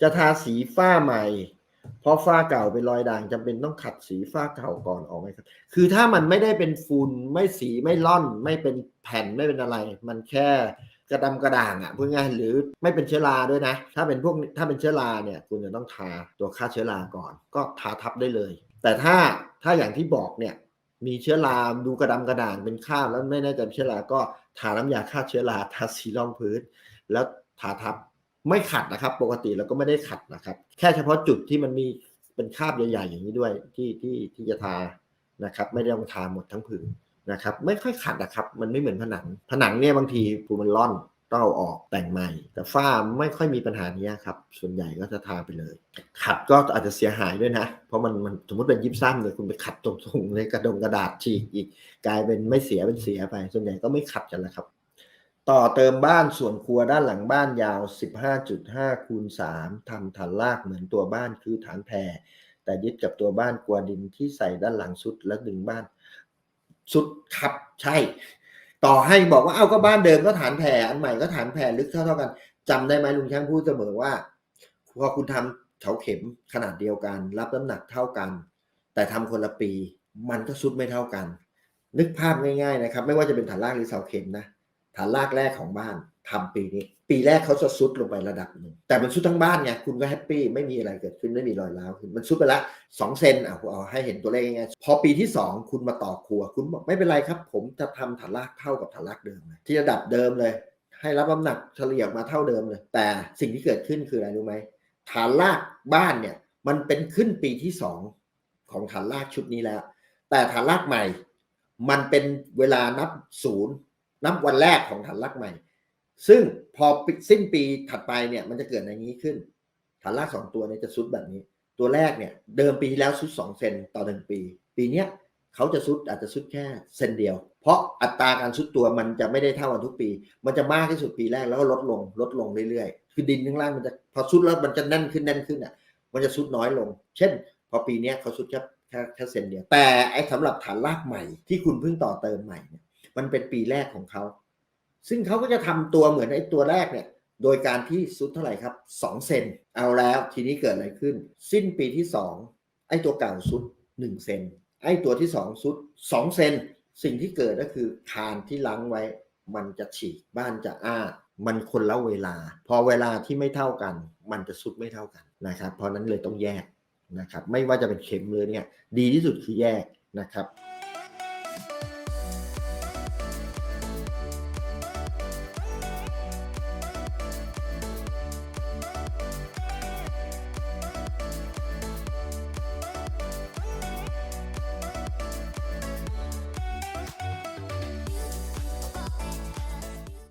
จะทาสีฝ้าใหม่ เพราะฝ้าเก่าเป็นรอยด่างจำเป็นต้องขัดสีฝ้าเก่าก่อนออกไหมครับ คือถ้ามันไม่ได้เป็นฝุ่นไม่สีไม่ล่อน ไม่เป็นแผ่นไม่เป็นอะไร มันแค่กระดำกระด่างอะพูดง่ายหรือไม่เป็นเชื้อราด้วยนะ ถ้าเป็นพวกถ้าเป็นเชื้อราเนี่ยคุณจะต้องทาตัวฆ่าเชื้อราก่อน ก็ทาทับได้เลย แต่ถ้าถ้าอย่างที่บอกเนี่ยมีเชื้อราดูกระดำกระด่างเป็นคราบแล้วไม่แน่ใจเป็นเชื้อราก็ทาน้ำยาฆ่าเชื้อราทาสีรองพื้น แล้วทาทับไม่ขัดนะครับ ปกติเราก็ไม่ได้ขัดนะครับ แค่เฉพาะจุดที่มันมีเป็นคราบใหญ่ๆอย่างนี้ด้วยที่ที่ที่จะทานะครับ ไม่ได้ต้องทาหมดทั้งผืนนะครับ ไม่ค่อยขัดนะครับ มันไม่เหมือนผนัง ผนังเนี่ยบางทีภูมันร่อนต้องเอาออกแต่งใหม่ แต่ฝ้าไม่ค่อยมีปัญหานี้ครับ ส่วนใหญ่ก็จะทาไปเลย ขัดก็อาจจะเสียหายด้วยนะ เพราะมันมันสมมติเป็นยิบซ้ำเลยคุณไปขัดตรงๆเลยกระดงกระดาษฉีกอีก กลายเป็นไม่เสียเป็นเสียไป ส่วนใหญ่ก็ไม่ขัดกันแล้วครับ ต่อเติมบ้านส่วนครัวด้านหลังบ้านยาว 15.5 คูณ 3 ทำฐานรากเหมือนตัวบ้านคือฐานแผ่แต่ยึดกับตัวบ้านกลัวดินที่ใส่ด้านหลังสุดและดึงบ้าน สุดครับใช่ ต่อให้บอกว่าเอาก็บ้านเดิมก็ฐานแผ่อันใหม่ก็ฐานแผ่ลึกเท่าเท่ากันจำได้ไหมลุงช่างพูดเสมอว่าพอคุณทำเสาเข็มขนาดเดียวกัน รับน้ำหนักเท่ากัน แต่ทำคนละปี มันก็สุดไม่เท่ากัน นึกภาพง่าย ๆนะครับ ไม่ว่าจะเป็นฐานรากหรือเสาเข็มนะ ฐานรากแรกของบ้านทำปีนี้ ปีแรกเขาจะซุดลงไประดับหนึ่งแต่มันซุดทั้งบ้านไงคุณก็แฮปปี้ไม่มีอะไรเกิดขึ้นไม่มีรอยร้าวขึ้นมันซุดไปละสองเซนอะเอาให้เห็นตัวเลขง่ายๆพอปีที่สองคุณมาต่อครัว คุณบอกไม่เป็นไรครับ ผมจะทำฐานรากเท่ากับฐานรากเดิมเลยที่ระดับเดิมเลย ให้รับน้ำหนักเฉลี่ยมาเท่าเดิมเลย แต่สิ่งที่เกิดขึ้นคืออะไรรู้ไหมฐานรากบ้านเนี่ยมันเป็นขึ้นปีที่สองของฐานรากชุดนี้แล้ว แต่ฐานรากใหม่ มันเป็นเวลานับศูนย์ นับวันแรกของฐานรากใหม่ ซึ่งพอปิดสิ้นปีถัดไปเนี่ยมันจะเกิดอย่างนี้ขึ้น ฐานรากสองตัวเนี่ยจะซุดแบบนี้ ตัวแรกเนี่ยเดิมปีที่แล้วซุดสองเซนต่อหนึ่งปี ปีเนี้ยเขาจะซุดอาจจะซุดแค่เซนเดียว เพราะอัตราการซุดตัวมันจะไม่ได้เท่ากันทุกปี มันจะมากที่สุดปีแรกแล้วก็ลดลงลดลงเรื่อยๆ คือดินข้างล่างมันจะพอซุดแล้วมันจะแน่นขึ้นแน่นขึ้นอะมันจะซุดน้อยลง เช่น พอปีเนี้ยเขาซุดแค่แค่แค่เซนเดียว แต่ไอ้สำหรับฐานรากใหม่ที่คุณเพิ่งต่อเติมใหม่เนี่ย มันเป็นปีแรกของเขา ซึ่งเขาก็จะทำตัวเหมือนไอ้ตัวแรกเนี่ย โดยการที่ซุดเท่าไหร่ครับ 2 เซน เอาแล้วทีนี้เกิดอะไรขึ้น สิ้นปีที่ 2 ไอ้ตัวเก่าซุด 1 เซน ไอ้ตัวที่2ซุด 2 เซน สิ่งที่เกิดก็คือคานที่ล้างไว้ มันจะฉีกบ้านจะอ้า มันคนละเวลา พอเวลาที่ไม่เท่ากัน มันจะซุดไม่เท่ากันนะครับ เพราะนั้นเลยต้องแยกนะครับ ไม่ว่าจะเป็นเข็มเลยเนี่ย ดีที่สุดคือแยกนะครับ